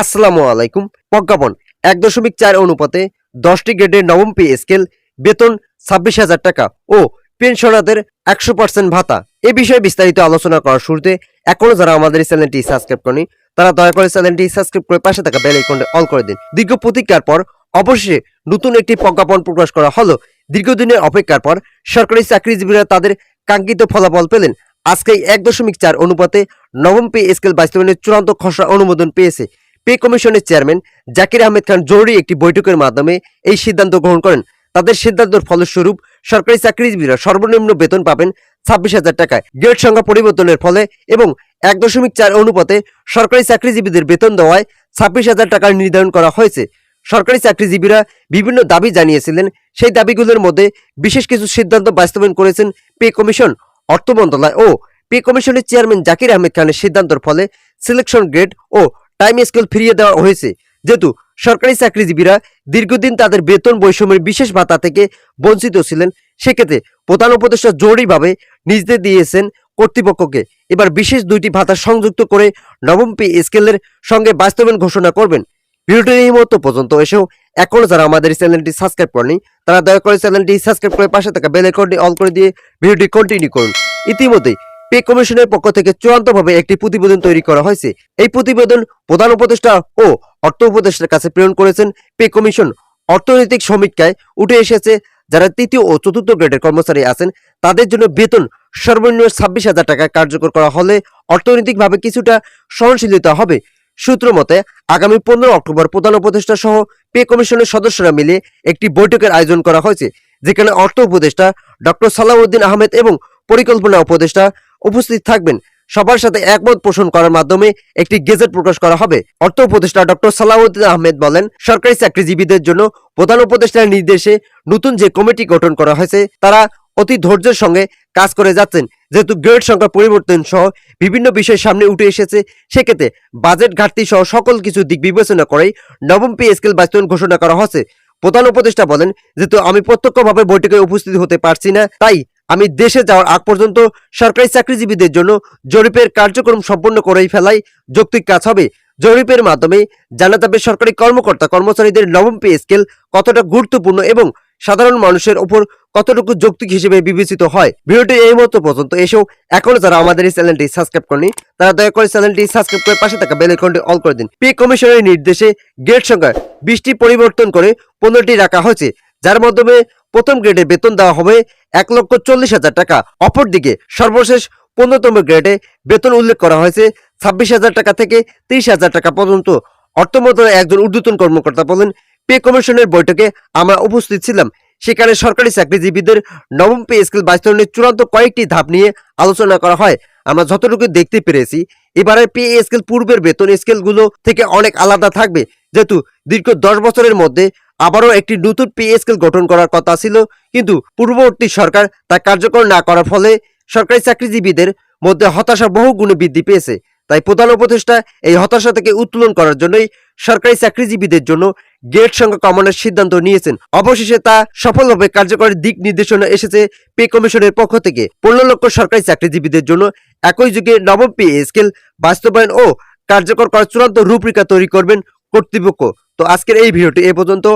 আসসালামু আলাইকুম, প্রজ্ঞাপন। এক দশমিক চার অনুপাতে দশটি গ্রেডের নবম পে স্কেল, বেতন ছাব্বিশ হাজার টাকা ও পেনশনারদের একশো পার্সেন্ট ভাতা। এ বিষয়ে বিস্তারিত আলোচনা করার শুরুতে এখনও যারা আমাদের এই চ্যানেলটি সাবস্ক্রাইব করেনি, তারা দয়া করে চ্যানেলটি সাবস্ক্রাইব করে পাশে থাকা বেল আইকনটি অল করে দিন। দীর্ঘ প্রতীক্ষার পর অবশেষে নতুন একটি প্রজ্ঞাপন প্রকাশ করা হলো। দীর্ঘদিনের অপেক্ষার পর সরকারি চাকরিজীবীরা তাদের কাঙ্ক্ষিত ফলাফল পেলেন। আজকে এক দশমিক চার অনুপাতে নবম পে স্কেল বাস্তবায়নের চূড়ান্ত খসড়া অনুমোদন পেয়েছে। পে কমিশনের চেয়ারম্যান জাকির আহমেদ খান জরুরি একটি বৈঠকের মাধ্যমে এই সিদ্ধান্ত গ্রহণ করেন। তাদের সিদ্ধান্তের ফলস্বরূপ সরকারি চাকরিজীবীরা সর্বনিম্ন বেতন পাবেন ছাব্বিশ হাজার টাকায়। গ্রেড সংখ্যা পরিবর্তনের ফলে এবং এক দশমিক চার অনুপাতে সরকারি চাকরিজীবীদের বেতন দেওয়ায় ছাব্বিশ হাজার টাকার নির্ধারণ করা হয়েছে। সরকারি চাকরিজীবীরা বিভিন্ন দাবি জানিয়েছিলেন। সেই দাবিগুলোর মধ্যে বিশেষ কিছু সিদ্ধান্ত বাস্তবায়ন করেছেন পে কমিশন, অর্থ মন্ত্রণালয় ও পে কমিশনের চেয়ারম্যান জাকির আহমেদ খানের সিদ্ধান্তের ফলে সিলেকশন গ্রেড ও টাইম স্কেল ফিরিয়ে দেওয়া হয়েছে। যেহেতু সরকারি চাকরিজীবীরা দীর্ঘদিন তাদের বেতন বৈষম্যের বিশেষ ভাতা থেকে বঞ্চিত ছিলেন, সেক্ষেত্রে প্রধান উপদেষ্টা জরুরিভাবে নির্দেশ দিয়েছেন কর্তৃপক্ষকে। এবার বিশেষ দুইটি ভাতা সংযুক্ত করে নবম পে স্কেলের সঙ্গে বাস্তবায়ন ঘোষণা করবেন। ভিডিওটি এই মুহূর্ত পর্যন্ত। এসেও এখনও যারা আমাদের চ্যানেলটি সাবস্ক্রাইব করেনি, তারা দয়া করে চ্যানেলটি সাবস্ক্রাইব করে পাশে থাকা বেল অল করে দিয়ে ভিডিওটি কন্টিনিউ করুন। ইতিমধ্যেই পে কমিশনের পক্ষ থেকে চূড়ান্তভাবে একটি প্রতিবেদন তৈরি করা হয়েছে। এই প্রতিবেদন প্রধান উপদেষ্টা ও অর্থ উপদেষ্টার কাছে প্রেরণ করেছেন। পে কমিশন অর্থনৈতিক সমীক্ষায় উঠে এসেছে, যারা তৃতীয় ও চতুর্থ গ্রেডের কর্মচারী আছেন, তাদের জন্য বেতন সর্বনিম্ন ছাব্বিশ হাজার টাকা কার্যকর করা হলে অর্থনৈতিকভাবে কিছুটা সহনশীলতা হবে। সূত্র মতে, আগামী পনেরো অক্টোবর প্রধান উপদেষ্টা সহ পে কমিশনের সদস্যরা মিলে একটি বৈঠকের আয়োজন করা হয়েছে, যেখানে অর্থ উপদেষ্টা ডক্টর সালাউদ্দিন আহমেদ এবং পরিকল্পনা উপদেষ্টা উপস্থিত থাকবেন। সবার সাথে একমত পোষণ করার মাধ্যমে একটি গেজেট প্রকাশ করা হবে। অর্থ উপদেষ্টা ডক্টর সালাউদ্দিন আহমেদ বলেন, সরকারি চাকরিজীবীদের জন্য প্রধান উপদেষ্টার নির্দেশে নতুন যে কমিটি গঠন করা হয়েছে, তারা অতি ধৈর্যের সঙ্গে কাজ করে যাচ্ছেন। যেহেতু গ্রেড সংখ্যা পরিবর্তন সহ বিভিন্ন বিষয় সামনে উঠে এসেছে, সেক্ষেত্রে বাজেট ঘাটতি সহ সকল কিছু দিক বিবেচনা করেই নবম পে স্কেল বাস্তবায়ন ঘোষণা করা হয়েছে প্রধান উপদেষ্টা বলেন, যেহেতু আমি প্রত্যক্ষভাবে বৈঠকে উপস্থিত হতে পারছি না, তাই আমি দেশে যাওয়ার আগ পর্যন্ত সরকারি চাকরিজীবীদের জন্য জরিপের কার্যক্রম সম্পন্ন করেই ফেলাই যৌক্তিক কাজ হবে। জরিপের মাধ্যমে জানা যাবে সরকারি কর্মকর্তা কর্মচারীদের নবম পে স্কেল কতটা গুরুত্বপূর্ণ এবং সাধারণ মানুষের ওপর কতটুকু যৌক্তিক হিসেবে বিবেচিত হয়। ভিডিওটি এই মুহূর্ত পর্যন্ত। এসেও এখনও যারা আমাদের এই চ্যানেলটি সাবস্ক্রাইব করেনি, তারা দয়া করে চ্যানেলটি সাবস্ক্রাইব করে পাশে থাকা বেল আইকনটি অল করে দিন। পে কমিশনের নির্দেশে গেট সংখ্যা বিশটি পরিবর্তন করে পনেরোটি রাখা হয়েছে। যার মাধ্যমে প্রথম গ্রেডে বেতন দেওয়া হবে এক লক্ষ চল্লিশ হাজার টাকা। অপরদিকে সর্বশেষ পনেরোতম গ্রেডে বেতন উল্লেখ করা হয়েছে ছাব্বিশ হাজার টাকা থেকে তিরিশ হাজার টাকা পর্যন্ত। অর্থ মন্ত্রণালয়ের একজন ঊর্ধ্বতন কর্মকর্তা বলেন, পে কমিশনের বৈঠকে আমরা উপস্থিত ছিলাম। সেখানে সরকারি চাকরিজীবীদের নবম পে স্কেল বাস্তবায়নের চূড়ান্ত কয়েকটি ধাপ নিয়ে আলোচনা করা হয়। আমরা যতটুকু দেখতে পেরেছি এবারের পে স্কেল পূর্বের বেতন স্কেলগুলো থেকে অনেক আলাদা থাকবে। যেহেতু দীর্ঘ দশ বছরের মধ্যে আবারও একটি নতুন পে স্কেল গঠন করার কথা ছিল, কিন্তু পূর্ববর্তী সরকার তা কার্যকর না করার ফলে সরকারি চাকরিজীবীদের মধ্যে হতাশা বহু গুণে বৃদ্ধি পেয়েছে। তাই প্রধান উপদেষ্টা এই হতাশা থেকে উত্তোলন করার জন্যই সরকারি চাকরিজীবীদের জন্য গেট সংখ্যা কমানোর সিদ্ধান্ত নিয়েছেন। অবশেষে তা সফলভাবে কার্যকরের দিক নির্দেশনা এসেছে পে কমিশনের পক্ষ থেকে। পনেরো লক্ষ সরকারি চাকরিজীবীদের জন্য একই যুগে নবম পে স্কেল বাস্তবায়ন ও কার্যকর করার চূড়ান্ত রূপরেখা তৈরি করবেন কর্তৃপক্ষ। তো আজকের এই ভিডিওটি এ পর্যন্ত।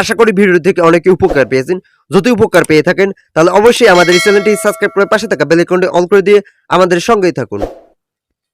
আশা করি ভিডিও থেকে অনেকে উপকার পেয়েছেন। যদি উপকার পেয়ে থাকেন, তাহলে অবশ্যই আমাদের চ্যানেলটি সাবস্ক্রাইব করে পাশে থাকা বেলাইকনটি অন করে দিয়ে আমাদের সঙ্গেই থাকুন।